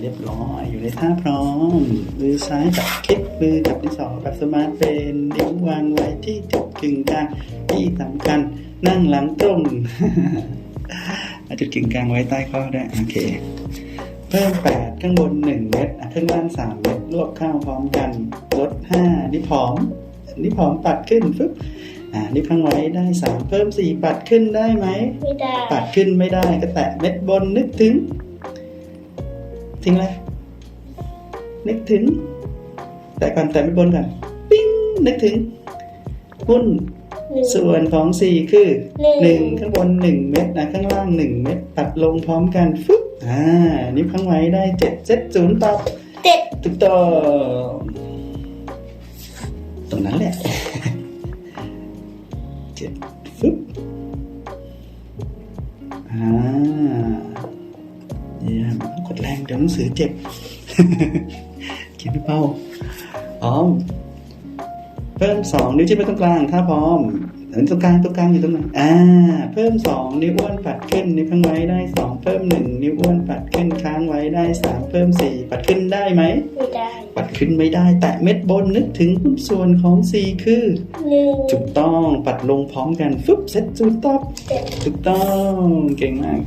เรียบร้อยอยู่ในท่าพร้อมมือซ้ายจับคลิปมือจับที่สองแบบสมาร์ทเป็นนิ้ววางไว้ที่จุดกึ่งกลางที่สำคัญนั่งหลังตรงเอาจุดกึ่งกลางไว้ใต้ข้อได้วยโอเค เพิ่มแปดข้างบนหนึ่งเม็ดอะข้างล่างสามเม็ดรวบเข้าพร้อมกันลดห้านี่ผอมนี่ผอมปัดขึ้นฟึบอ่านี่พังไว้ได้สามเพิ่มสี่ปัดขึ้นได้ไหมไม่ได้ ปัดขึ้นไม่ได้ก็แตะเม็ดบนนึกถึง ถึงอะไรนึกถึง แต่ก่อนแตะเม็ดบนก่อนปิ้งนึกถึงหุ้นหนึ่งส่วนของสี่คือหนึ่งหนึ่งข้างบนหนึ่งเม็ดนะข้างล่างหนึ่งเม็ดปัดลงพร้อมกันฟึบอ่านี่พังไว้ได้เจ็ดเซตศูนย์ตอบเจ็ดถูกต้องตรงนั้นแหละเจ็ดฟึบอ่า เยี่ยมกดแรงเดี๋ยวหนังสือเจ็บเขียนเป้าพร้อม เพิ่มสองนิ้วชี้ไปตรงกลาง ถ้าพร้อมเห็นตรงกลางตรงกลางอยู่ตรงไหนอ่า เพิ่มสองนิ้วอ้วนปัดขึ้นนิ้วข้างไว้ได้สองเพิ่มหนึ่งนิ้วอ้วนปัดขึ้นค้างไว้ได้สามเพิ่มสี่ปัดขึ้นได้ไหมไม่ได้ ปัดขึ้นไม่ได้ แตะเม็ดบนนึกถึงหุ้นส่วนของ C คือหนึ่งถูกต้องปัดลงพร้อมกันฟึบเซ็ตจูนตอบเจ็ดถูกต้องเก่งมาก